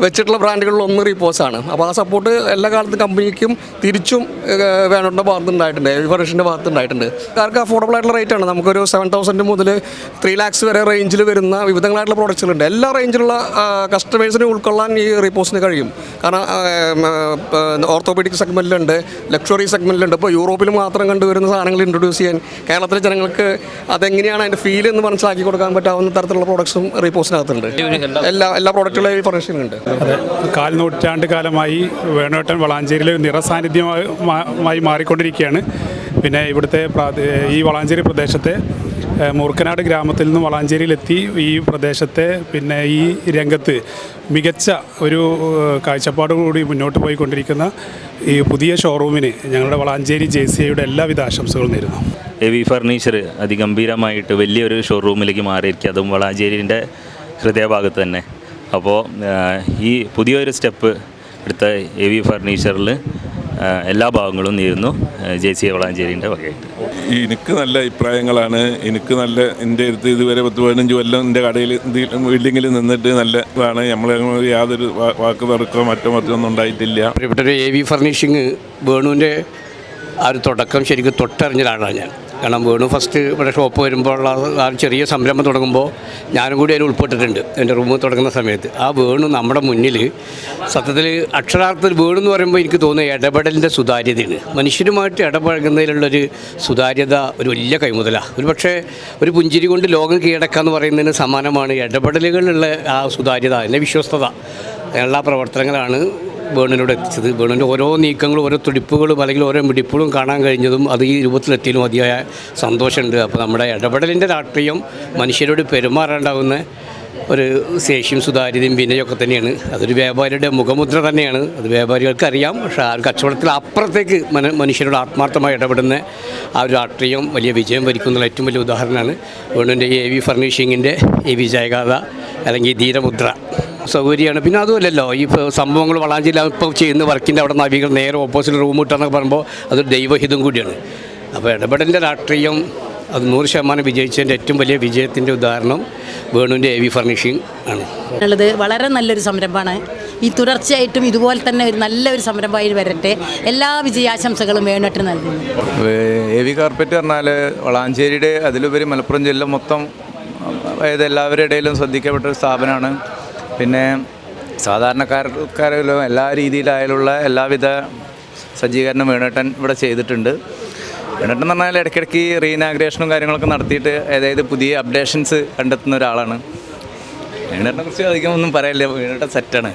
വെച്ചിട്ടുള്ള ബ്രാൻഡുകളിൽ ഒന്ന് റീപോസാണ് അപ്പോൾ ആ സപ്പോർട്ട് എല്ലാ കാലത്തും കമ്പനിക്കും തിരിച്ചും വേണോട്ടിന്റെ ഭാഗത്ത് ഉണ്ടായിട്ടുണ്ട്. ഭാഗത്തുണ്ടായിട്ടുണ്ട് കാർക്ക് അഫോർഡബിൾ ആയിട്ടുള്ള റേറ്റ് ആണ്. നമുക്കൊരു സെവൻ തൗസൻഡ് മുതൽ ത്രീ ലാക്സ് വരെ റേഞ്ചിൽ വരുന്ന വിവിധങ്ങളായിട്ടുള്ള പ്രോഡക്റ്റ്സുകളുണ്ട് എല്ലാ റേഞ്ചിലുള്ള കസ്റ്റമേഴ്സിനെ ഉൾക്കൊള്ളാൻ ഈ റിപ്പോസിന് കഴിയും. കാരണം ഓർത്തോപീഡിക് സെഗ്മെന്റിലുണ്ട് ലക്ഷറി സെഗ്മെന്റിലുണ്ട് ഇപ്പോൾ യൂറോപ്പിൽ മാത്രം കണ്ടുവരുന്ന സാധനങ്ങൾ ഇൻട്രൊഡ്യൂസ് ചെയ്യാൻ കേരളത്തിലെ ജനങ്ങൾക്ക് അതെങ്ങനെയാണ് അതിന്റെ ഫീൽ എന്ന് മനസ്സിലാക്കി കൊടുക്കാൻ പറ്റാവുന്ന തരത്തിലുള്ള പ്രോഡക്ട്സും റിപ്പോസിനകത്തുണ്ട് എല്ലാ എല്ലാ പ്രോഡക്റ്റുകളും ഈ കാൽ നൂറ്റാണ്ട് കാലമായി വേണോട്ടൻ വളാഞ്ചേരിയിൽ നിറസാന്നിധ്യമായി മാറിക്കൊണ്ടിരിക്കുകയാണ്. പിന്നെ ഇവിടുത്തെ ഈ വളാഞ്ചേരി പ്രദേശത്തെ മൂർക്കനാട് ഗ്രാമത്തിൽ നിന്ന് വളാഞ്ചേരിയിലെത്തി ഈ പ്രദേശത്തെ പിന്നെ ഈ രംഗത്ത് മികച്ച ഒരു കാഴ്ചപ്പാട് കാഴ്ചപ്പാടോടുകൂടി മുന്നോട്ട് പോയിക്കൊണ്ടിരിക്കുന്ന ഈ പുതിയ ഷോറൂമിന് ഞങ്ങളുടെ വളാഞ്ചേരി ജെ സി ഐയുടെ എല്ലാവിധ ആശംസകളും നേരുന്നു. എ വി ഫർണിച്ചർ അതിഗംഭീരമായിട്ട് വലിയൊരു ഷോറൂമിലേക്ക് മാറിയിരിക്കുക അതും വളാഞ്ചേരിന്റെ ഹൃദയഭാഗത്ത് തന്നെ. അപ്പോൾ ഈ പുതിയൊരു സ്റ്റെപ്പ് എടുത്ത വി ഫർണിച്ചറിൽ എല്ലാ ഭാഗങ്ങളും നേരുന്നു. ജെ സി എ വളാഞ്ചേരിന്റെ വകയായിട്ട്. എനിക്ക് നല്ല അഭിപ്രായങ്ങളാണ്. എനിക്ക് നല്ല എന്റെ അടുത്ത് ഇതുവരെ പത്ത് പതിനഞ്ച് കൊല്ലം എന്റെ കടയിൽ ബിൽഡിങ്ങിൽ നിന്നിട്ട് നല്ല ഇതാണ്. നമ്മൾ യാതൊരു വാക്ക് തർക്കമോ മറ്റോ മറ്റോ ഒന്നും ഉണ്ടായിട്ടില്ല. പ്രിയപ്പെട്ട ഒരു എ വി ഫർണിഷിങ് വേണുവിന്റെ ആ ഒരു തുടക്കം ശരിക്കും തൊട്ടറിഞ്ഞ ഒരാളാണ് ഞാൻ. കാരണം വീണു. ഫസ്റ്റ് ഇവിടെ ഷോപ്പ് വരുമ്പോൾ ആ ചെറിയ സംരംഭം തുടങ്ങുമ്പോൾ ഞാനും കൂടി അതിൽ ഉൾപ്പെട്ടിട്ടുണ്ട്. എന്റെ റൂം തുടങ്ങുന്ന സമയത്ത്. ആ വേണു നമ്മുടെ മുന്നിൽ സത്യത്തിൽ അക്ഷരാർത്ഥത്തിൽ വേണു എന്ന് പറയുമ്പോൾ എനിക്ക് തോന്നുന്നത് ഇടപെടലിന്റെ സുതാര്യതയാണ്. മനുഷ്യരുമായിട്ട് ഇടപഴകുന്നതിലുള്ളൊരു സുതാര്യത ഒരു വലിയ കൈമുതലാണ് ഒരു പക്ഷേ ഒരു പുഞ്ചിരി കൊണ്ട് ലോകം കീഴടക്കുക എന്ന് പറയുന്നതിന് സമാനമാണ് ഇടപെടലുകളിലുള്ള ആ സുതാര്യത അതിന്റെ വിശ്വസ്തത. എല്ലാ പ്രവർത്തനങ്ങളാണ് വേണുവിനോട് എത്തിച്ചത്. വേണുവിന്റെ ഓരോ നീക്കങ്ങളും ഓരോ തുടിപ്പുകളും അല്ലെങ്കിൽ ഓരോ മിടിപ്പുകളും കാണാൻ കഴിഞ്ഞതും അത് ഈ രൂപത്തിലെത്തിയതിലും അതിയായ സന്തോഷമുണ്ട്. അപ്പോൾ നമ്മുടെ ഇടപെടലിന്റെ രാഷ്ട്രീയം മനുഷ്യരോട് പെരുമാറാണ്ടാവുന്ന ഒരു ശേഷിയും സുതാര്യതയും വിനയൊക്കെ തന്നെയാണ്. അതൊരു വ്യാപാരിയുടെ മുഖമുദ്ര തന്നെയാണ്. അത് വ്യാപാരികൾക്ക് അറിയാം. പക്ഷേ ആ കച്ചവടത്തിൽ അപ്പുറത്തേക്ക് മന മനുഷ്യരോട് ആത്മാർത്ഥമായി ഇടപെടുന്ന ആ ഒരു രാഷ്ട്രീയം വലിയ വിജയം വരിക്കുന്ന ഏറ്റവും വലിയ ഉദാഹരണമാണ് വേണുവിന്റെ എ വി ഫർണിഷിങ്ങിന്റെ എ വി വിജയഗാഥ അല്ലെങ്കിൽ ധീരമുദ്ര സൗകര്യമാണ്. പിന്നെ അതുമല്ലല്ലോ ഈ സംഭവങ്ങൾ വളാഞ്ചേരി ഇപ്പോൾ ചെയ്യുന്ന വർക്കിന്റെ അവിടെ നവീകരണം നേരെ ഓപ്പോസിറ്റ് റൂം കിട്ടുകയെന്നൊക്കെ പറയുമ്പോൾ അതൊരു ദൈവഹിതം കൂടിയാണ്. അപ്പോൾ ഇടപെടലിന്റെ രാഷ്ട്രീയം അത് നൂറ് ശതമാനം വിജയിച്ചതിന്റെ ഏറ്റവും വലിയ വിജയത്തിന്റെ ഉദാഹരണം വേണുവിന്റെ എ വി ഫർണിഷിംഗ് ആണ്. ഉള്ളത് വളരെ നല്ലൊരു സംരംഭമാണ്. ഈ തുടർച്ചയായിട്ടും ഇതുപോലെ തന്നെ ഒരു നല്ലൊരു സംരംഭമായി വരട്ടെ. എല്ലാ വിജയാശംസകളും വേണുവിട്ട് നൽകുന്നു. എ വി കാർപ്പറ്റ് പറഞ്ഞാൽ വളാഞ്ചേരിയുടെ അതിലുപരി മലപ്പുറം ജില്ല മൊത്തം അതായത് എല്ലാവരുടെ ഇടയിലും ശ്രദ്ധിക്കപ്പെട്ട ഒരു സ്ഥാപനമാണ്. പിന്നെ സാധാരണക്കാർക്കാരിലും എല്ലാ രീതിയിലായാലുള്ള എല്ലാവിധ സജ്ജീകരണം വേണേട്ടൻ ഇവിടെ ചെയ്തിട്ടുണ്ട്. വേണേട്ടൻ എന്ന് പറഞ്ഞാൽ ഇടയ്ക്കിടയ്ക്ക് റീനാഗ്രേഷനും കാര്യങ്ങളൊക്കെ നടത്തിയിട്ട് അതായത് പുതിയ അപ്ഡേഷൻസ് കണ്ടെത്തുന്ന ഒരാളാണ്. വേണേട്ടനെ കുറിച്ച് അധികം ഒന്നും പറയില്ല വേണേട്ടൻ സെറ്റാണ്.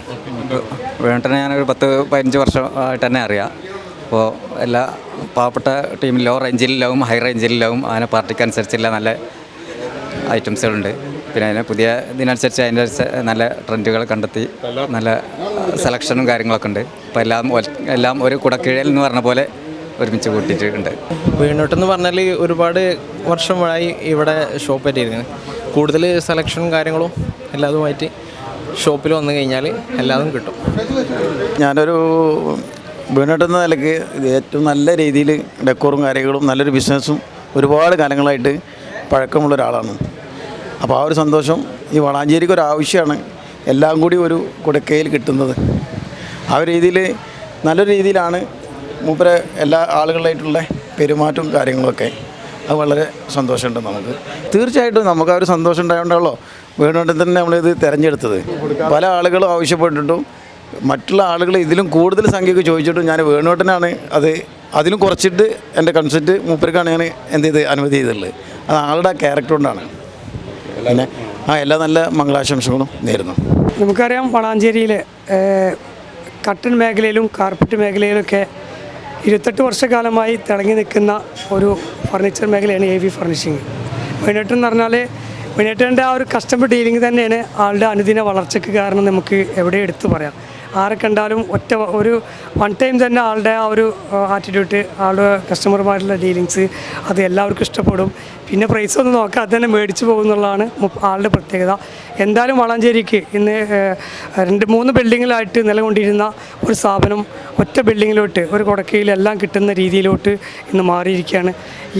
വേണേട്ടനെ ഞാനൊരു പത്ത് പതിനഞ്ച് വർഷമായിട്ട് തന്നെ അറിയാം. അപ്പോൾ എല്ലാ പാവപ്പെട്ട ടീമിലോ റേഞ്ചിലാവും ഹൈ റേഞ്ചിലാവും അങ്ങനെ പാർട്ടിക്ക് അനുസരിച്ചുള്ള നല്ല ഐറ്റംസുകളുണ്ട്. പിന്നെ അതിന് പുതിയ ഇതിനനുസരിച്ച് അതിന്റെ നല്ല ട്രെൻഡുകൾ കണ്ടെത്തി നല്ല സെലക്ഷനും കാര്യങ്ങളൊക്കെ ഉണ്ട്. അപ്പോൾ എല്ലാം എല്ലാം ഒരു കുടക്കീഴൽ എന്ന് പറഞ്ഞ പോലെ ഒരുമിച്ച് കൂട്ടിയിട്ടുണ്ട്. വീണോട്ടെന്ന് പറഞ്ഞാൽ ഒരുപാട് വർഷമായി ഇവിടെ ഷോപ്പ് പറ്റിയിരുന്നു കൂടുതൽ സെലക്ഷനും കാര്യങ്ങളും എല്ലാതുമായിട്ട് ഷോപ്പിൽ വന്നു കഴിഞ്ഞാൽ എല്ലാതും കിട്ടും. ഞാനൊരു വീണിട്ടെന്ന നിലയ്ക്ക് ഏറ്റവും നല്ല രീതിയിൽ ഡെക്കോറും കാര്യങ്ങളും നല്ലൊരു ബിസിനസ്സും ഒരുപാട് കാലങ്ങളായിട്ട് പഴക്കമുള്ള ഒരാളാണ്. അപ്പോൾ ആ ഒരു സന്തോഷം ഈ വളാഞ്ചേരിക്ക് ഒരു ആവശ്യമാണ്. എല്ലാം കൂടി ഒരു കുടക്കയിൽ കിട്ടുന്നത്. ആ ഒരു രീതിയിൽ നല്ലൊരു രീതിയിലാണ് മൂപ്പരെ എല്ലാ ആളുകളായിട്ടുള്ള പെരുമാറ്റവും കാര്യങ്ങളൊക്കെ. അത് വളരെ സന്തോഷമുണ്ട് നമുക്ക്. തീർച്ചയായിട്ടും നമുക്ക് ആ ഒരു സന്തോഷം ഉണ്ടായതുകൊണ്ടല്ലോ വീണ്ടും തന്നെ നമ്മളിത് തിരഞ്ഞെടുത്തത്. പല ആളുകളും ആവശ്യപ്പെട്ടിട്ടും മറ്റുള്ള ആളുകൾ ഇതിലും കൂടുതൽ സംഖ്യക്ക് ചോദിച്ചിട്ടും ഞാൻ വേണുവേട്ടനാണ് അത് അതിലും കുറച്ചിട്ട് എന്റെ കൺസെപ്റ്റ് മൂപ്പർക്കാണ് ഞാൻ എന്ത് ചെയ്ത് അനുമതി ചെയ്തിട്ടുള്ളത്. അത് ആളുടെ ക്യാരക്ടർ കൊണ്ടാണ്. പിന്നെ ആ എല്ലാ നല്ല മംഗളാശംസകളും നേരുന്നു. നമുക്കറിയാം വളാഞ്ചേരിയിൽ കട്ടൻ മേഖലയിലും കാർപ്പറ്റ് മേഖലയിലൊക്കെ ഇരുപത്തെട്ട് വർഷക്കാലമായി തിളങ്ങി നിൽക്കുന്ന ഒരു ഫർണിച്ചർ മേഖലയാണ് എ വി ഫർണിഷിങ് വേണേട്ടൻ എന്ന് പറഞ്ഞാൽ വേണേട്ടന്റെ ആ ഒരു കസ്റ്റമർ ഡീലിംഗ് തന്നെയാണ് ആളുടെ അനുദിന വളർച്ചയ്ക്ക് കാരണം നമുക്ക് എവിടെ എടുത്തു പറയാം. ആരെ കണ്ടാലും ഒറ്റ ഒരു വൺ ടൈം തന്നെ ആളുടെ ആ ഒരു ആറ്റിറ്റ്യൂഡ് ആളുടെ കസ്റ്റമറുമായിട്ടുള്ള ഡീലിങ്സ് അത് എല്ലാവർക്കും ഇഷ്ടപ്പെടും. പിന്നെ പ്രൈസ് ഒന്നും നോക്കാതെ തന്നെ മേടിച്ചു പോകുന്നുള്ളതാണ് ആളുടെ പ്രത്യേകത. എന്തായാലും വളാഞ്ചേരിക്ക് ഇന്ന് രണ്ട് മൂന്ന് ബിൽഡിങ്ങിലായിട്ട് നിലകൊണ്ടിരുന്ന ഒരു സ്ഥാപനം ഒറ്റ ബിൽഡിങ്ങിലോട്ട് ഒരു കുടക്കയിലെല്ലാം കിട്ടുന്ന രീതിയിലോട്ട് ഇന്ന് മാറിയിരിക്കുകയാണ്.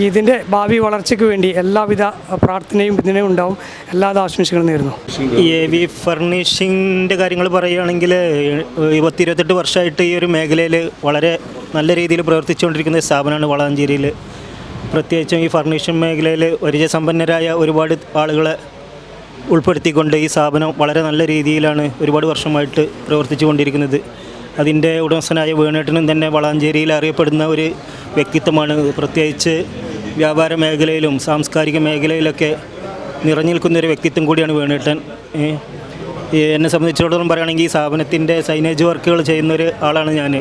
ഇതിന്റെ ഭാവി വളർച്ചയ്ക്ക് വേണ്ടി എല്ലാവിധ പ്രാർത്ഥനയും ഇതിനെ ഉണ്ടാവും. എല്ലാവിധ ആശംസകളും നേരുന്നു. എ വി ഫർണിഷിങ്ങിന്റെ കാര്യങ്ങൾ പറയുകയാണെങ്കിൽ പത്ത് ഇരുപത്തെട്ട് വർഷമായിട്ട് ഈ ഒരു മേഖലയിൽ വളരെ നല്ല രീതിയിൽ പ്രവർത്തിച്ചുകൊണ്ടിരിക്കുന്ന സ്ഥാപനമാണ് വളാഞ്ചേരിയിൽ. പ്രത്യേകിച്ചും ഈ ഫർണിഷിംഗ് മേഖലയിൽ പരിചയസമ്പന്നരായ ഒരുപാട് ആളുകളെ ഉൾപ്പെടുത്തിക്കൊണ്ട് ഈ സ്ഥാപനം വളരെ നല്ല രീതിയിലാണ് ഒരുപാട് വർഷമായിട്ട് പ്രവർത്തിച്ചു കൊണ്ടിരിക്കുന്നത് അതിന്റെ ഉടമസ്ഥനായ വേണേട്ടനും തന്നെ വളാഞ്ചേരിയിൽ അറിയപ്പെടുന്ന ഒരു വ്യക്തിത്വമാണ്. പ്രത്യേകിച്ച് വ്യാപാര മേഖലയിലും സാംസ്കാരിക മേഖലയിലൊക്കെ നിറഞ്ഞു നിൽക്കുന്ന ഒരു വ്യക്തിത്വം കൂടിയാണ് വേണേട്ടൻ. എന്നെ സംബന്ധിച്ചിടത്തോളം പറയുകയാണെങ്കിൽ ഈ സ്ഥാപനത്തിന്റെ സൈനേജ് വർക്കുകൾ ചെയ്യുന്ന ഒരു ആളാണ് ഞാൻ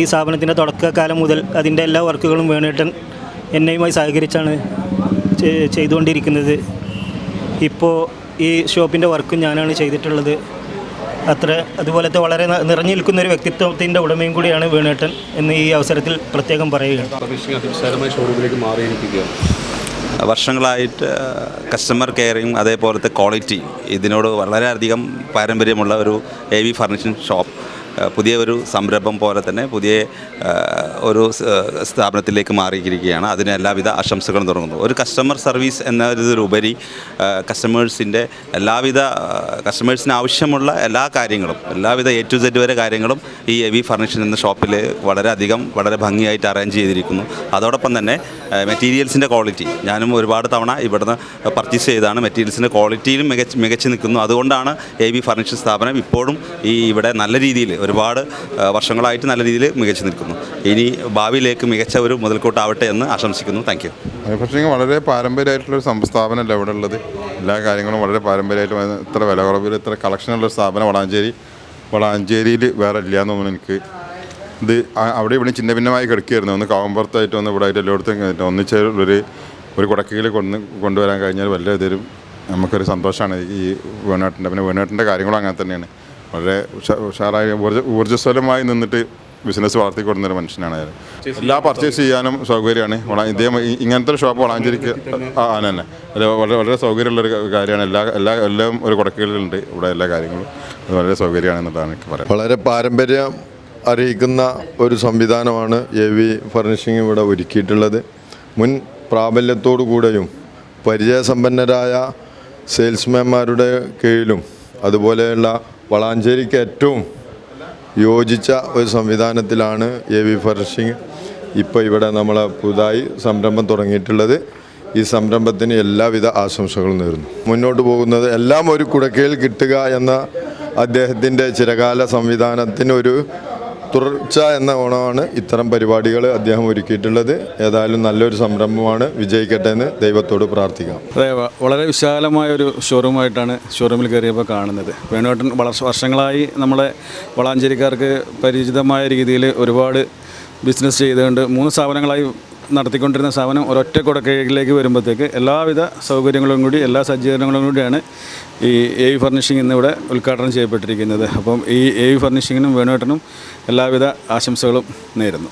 ഈ സ്ഥാപനത്തിന്റെ തുടക്കകാലം മുതൽ അതിന്റെ എല്ലാ വർക്കുകളും വേണേട്ടൻ എന്നെയുമായി സഹകരിച്ചാണ് ചെയ്തുകൊണ്ടിരിക്കുന്നത്. ഇപ്പോൾ ഈ ഷോപ്പിന്റെ വർക്കും ഞാനാണ് ചെയ്തിട്ടുള്ളത്. അത്ര അതുപോലത്തെ വളരെ നിറഞ്ഞു നിൽക്കുന്ന ഒരു വ്യക്തിത്വത്തിന്റെ ഉടമയും കൂടിയാണ് വേണേട്ടൻ എന്ന് ഈ അവസരത്തിൽ പ്രത്യേകം പറയുകയാണ്. ഷോറൂമിലേക്ക് വർഷങ്ങളായിട്ട് കസ്റ്റമർ കെയറിങ് അതേപോലത്തെ ക്വാളിറ്റി ഇതിനോട് വളരെയധികം പാരമ്പര്യമുള്ള ഒരു എ വി ഫർണിഷിംഗ് ഷോപ്പ് പുതിയ ഒരു സംരംഭം പോലെ തന്നെ പുതിയ ഒരു സ്ഥാപനത്തിലേക്ക് മാറിയിരിക്കുകയാണ്. അതിന് എല്ലാവിധ ആശംസകളും തുടങ്ങുന്നു. ഒരു കസ്റ്റമർ സർവീസ് എന്നതിലുപരി കസ്റ്റമേഴ്സിന്റെ എല്ലാവിധ കസ്റ്റമേഴ്സിന് ആവശ്യമുള്ള എല്ലാ കാര്യങ്ങളും എല്ലാവിധ എ ടു സെഡ് വരെ കാര്യങ്ങളും ഈ എ വി ഫർണിഷൻ എന്ന ഷോപ്പിൽ വളരെയധികം വളരെ ഭംഗിയായിട്ട് അറേഞ്ച് ചെയ്തിരിക്കുന്നു. അതോടൊപ്പം തന്നെ മെറ്റീരിയൽസിന്റെ ക്വാളിറ്റി ഞാനും ഒരുപാട് തവണ ഇവിടുന്ന് പർച്ചേസ് ചെയ്താണ് മെറ്റീരിയൽസിന്റെ ക്വാളിറ്റിയിലും മികച്ച് മികച്ച് നിൽക്കുന്നു. അതുകൊണ്ടാണ് എ വി ഫർണിച്ചർ സ്ഥാപനം ഇപ്പോഴും ഈ ഇവിടെ നല്ല രീതിയിൽ ഒരുപാട് വർഷങ്ങളായിട്ട് നല്ല രീതിയിൽ മികച്ചു നിൽക്കുന്നു. ഇനി ഭാവിയിലേക്ക് മികച്ച ഒരു മുതൽക്കൂട്ടാവട്ടെ എന്ന് ആശംസിക്കുന്നു. താങ്ക് യു മാനുഫാക്ചറിങ് വളരെ പാരമ്പര്യമായിട്ടുള്ളൊരു സംസ്ഥാപനമല്ല ഇവിടെ ഉള്ളത്? എല്ലാ കാര്യങ്ങളും വളരെ പാരമ്പര്യമായിട്ട് ഇത്ര വില കുറവിൽ ഇത്ര കളക്ഷനുള്ള സ്ഥാപനം വളാഞ്ചേരി വളാഞ്ചേരിയിൽ വേറെ ഇല്ല എന്ന് തോന്നുന്നു എനിക്ക്. ഇത് അവിടെ ഇവിടെ ചിന്ന ഭിന്നമായി കിടക്കുകയായിരുന്നു. ഒന്ന് കാവുമ്പുറത്തായിട്ട് ഒന്ന് ഇവിടെ ആയിട്ട് എല്ലായിടത്തും ഒന്നിച്ച് ഒരു ഒരു കുടക്കയിൽ കൊണ്ട് കൊണ്ടുവരാൻ കഴിഞ്ഞാൽ വലിയ ഇതൊരു നമുക്കൊരു സന്തോഷമാണ്. ഈ വേണേട്ടന്റെ പിന്നെ വേണേട്ടന്റെ കാര്യങ്ങളും അങ്ങനെ തന്നെയാണ്. വളരെ ഉഷാ- ഉഷാറായി ഊർജ ഊർജസ്വലമായി നിന്നിട്ട് ബിസിനസ് വളർത്തിക്കൊടുന്ന ഒരു മനുഷ്യനാണ് അയാൾ എല്ലാ പർച്ചേസ് ചെയ്യാനും സൗകര്യമാണ്. വള- ഇതേ ഇങ്ങനത്തെ ഒരു ഷോപ്പ് വളാഞ്ചേരിക്ക് ആ തന്നെ അല്ല വളരെ വളരെ സൗകര്യമുള്ളൊരു കാര്യമാണ്. എല്ലാ എല്ലാ എല്ലാം ഒരു കുടക്കീഴിലുണ്ട് ഇവിടെ എല്ലാ കാര്യങ്ങളും. അത് വളരെ സൗകര്യമാണ് എന്നുള്ളതാണ് എനിക്ക് പറയാം വളരെ പാരമ്പര്യം അറിയിക്കുന്ന ഒരു സംവിധാനമാണ് എ വി ഫർണിഷിംഗ് ഇവിടെ ഒരുക്കിയിട്ടുള്ളത്. മുൻ പ്രാബല്യത്തോടു കൂടെയും പരിചയസമ്പന്നരായ സെയിൽസ്മാൻമാരുടെ കീഴിലും അതുപോലെയുള്ള വളാഞ്ചേരിക്ക് ഏറ്റവും യോജിച്ച ഒരു സംവിധാനത്തിലാണ് എ വി ഫർഷിങ് ഇപ്പോൾ ഇവിടെ നമ്മൾ പുതുതായി സംരംഭം തുടങ്ങിയിട്ടുള്ളത്. ഈ സംരംഭത്തിന് എല്ലാവിധ ആശംസകളും നേരുന്നു. മുന്നോട്ട് പോകുന്നത് എല്ലാം ഒരു കുടക്കയിൽ കിട്ടുക എന്ന അദ്ദേഹത്തിന്റെ ചിരകാല സംവിധാനത്തിന് ഒരു തുടർച്ച എന്ന ഓണമാണ് ഇത്തരം പരിപാടികൾ അദ്ദേഹം ഒരുക്കിയിട്ടുള്ളത്. ഏതായാലും നല്ലൊരു സംരംഭമാണ്. വിജയിക്കട്ടെ എന്ന് ദൈവത്തോട് പ്രാർത്ഥിക്കാം. അതെ വളരെ വിശാലമായ ഒരു ഷോറൂമായിട്ടാണ് ഷോറൂമിൽ കയറിയപ്പോൾ കാണുന്നത്. വേണുവേട്ടൻ വളർച്ച വർഷങ്ങളായി നമ്മളെ വളാഞ്ചേരിക്കാർക്ക് പരിചിതമായ രീതിയിൽ ഒരുപാട് ബിസിനസ് ചെയ്തുകൊണ്ട് മൂന്ന് സ്ഥാപനങ്ങളായി നടത്തിക്കൊണ്ടിരുന്ന സ്ഥാപനം ഒരൊറ്റ കുടക്കീഴിലേക്ക് വരുമ്പോഴത്തേക്ക് എല്ലാവിധ സൗകര്യങ്ങളും കൂടി എല്ലാ സജ്ജീകരണങ്ങളും കൂടിയാണ് ഈ എ വി ഫർണിഷിംഗ് ഇന്നിവിടെ ഉദ്ഘാടനം ചെയ്യപ്പെട്ടിരിക്കുന്നത്. അപ്പം ഈ എ വി ഫർണിഷിങ്ങിനും വേണുവേട്ടനും എല്ലാവിധ ആശംസകളും നേരുന്നു.